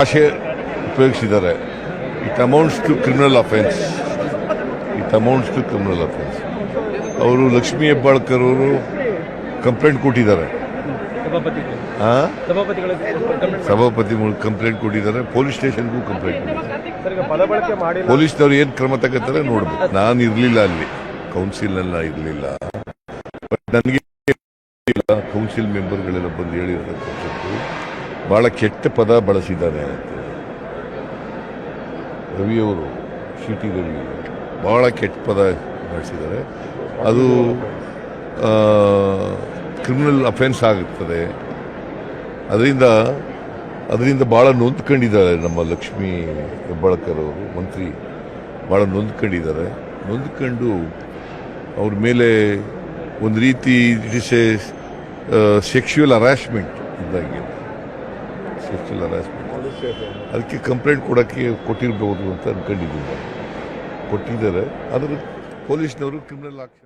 ಭಾಷೆ ಉಪಯೋಗಿಸಿದ್ದಾರೆ. It amounts to criminal offence it amounts to criminal offence ಅವರು ಲಕ್ಷ್ಮೀ ಹೆಬ್ಬಾಳ್ಕರ್ ಅವರು complaint ಕೊಟ್ಟಿದ್ದಾರೆ. ಸಭಾಪತಿ ಮೂಲಕ ಕಂಪ್ಲೇಂಟ್ ಕೊಟ್ಟಿದ್ದಾರೆ. ಪೊಲೀಸ್ ಸ್ಟೇಷನ್ಗೂ ಕಂಪ್ಲೇಂಟ್ ಕೊಟ್ಟಿದ್ದಾರೆ. ಪೊಲೀಸ್ನವರು ಏನ್ ಕ್ರಮ ತಗೋತಾರೆ ನೋಡ್ಬೇಕು. ನಾನು ಇರಲಿಲ್ಲ ಅಲ್ಲಿ. ಕೌನ್ಸಿಲ್ನಲ್ಲಿ ಇರಲಿಲ್ಲ. ಬಟ್ ನನಗೆ ಕೌನ್ಸಿಲ್ ಮೆಂಬರ್ಗಳೆಲ್ಲ ಬಂದು ಹೇಳಿರ್ತಕ್ಕಂಥದ್ದು ಬಹಳ ಕೆಟ್ಟ ಪದ ಬಳಸಿದ್ದಾರೆ ರವಿಯವರು ಸಿ ಟಿ ರವಿ ಬಹಳ ಕೆಟ್ಟ ಪದ ಬಳಸಿದ್ದಾರೆ. ಅದು ಕ್ರಿಮಿನಲ್ ಅಫೆನ್ಸ್ ಆಗುತ್ತದೆ. ಅದರಿಂದ ಅದರಿಂದ ಭಾಳ ನೊಂದ್ಕೊಂಡಿದ್ದಾರೆ ನಮ್ಮ ಲಕ್ಷ್ಮೀ ಹೆಬ್ಬಾಳ್ಕರ್ ಅವರು, ಮಂತ್ರಿ. ಭಾಳ ನೊಂದ್ಕೊಂಡಿದ್ದಾರೆ. ನೊಂದ್ಕೊಂಡು ಅವ್ರ ಮೇಲೆ ಒಂದು ರೀತಿ it is a sexual harassment ಇದ್ದಂಗೆ ಸೆಕ್ಷುವಲ್ ಹರಾಸ್ಮೆಂಟ್ ಅದಕ್ಕೆ ಕಂಪ್ಲೇಂಟ್ ಕೊಡೋಕ್ಕೆ ಕೊಟ್ಟಿರ್ಬೋದು ಅಂತ ಅಂದ್ಕೊಂಡಿದ್ದೀನಿ ನಾನು. ಕೊಟ್ಟಿದ್ದಾರೆ. ಆದರೆ ಪೊಲೀಸ್ನವರು ಕ್ರಿಮಿನಲ್ ಆಕ್ಷನ್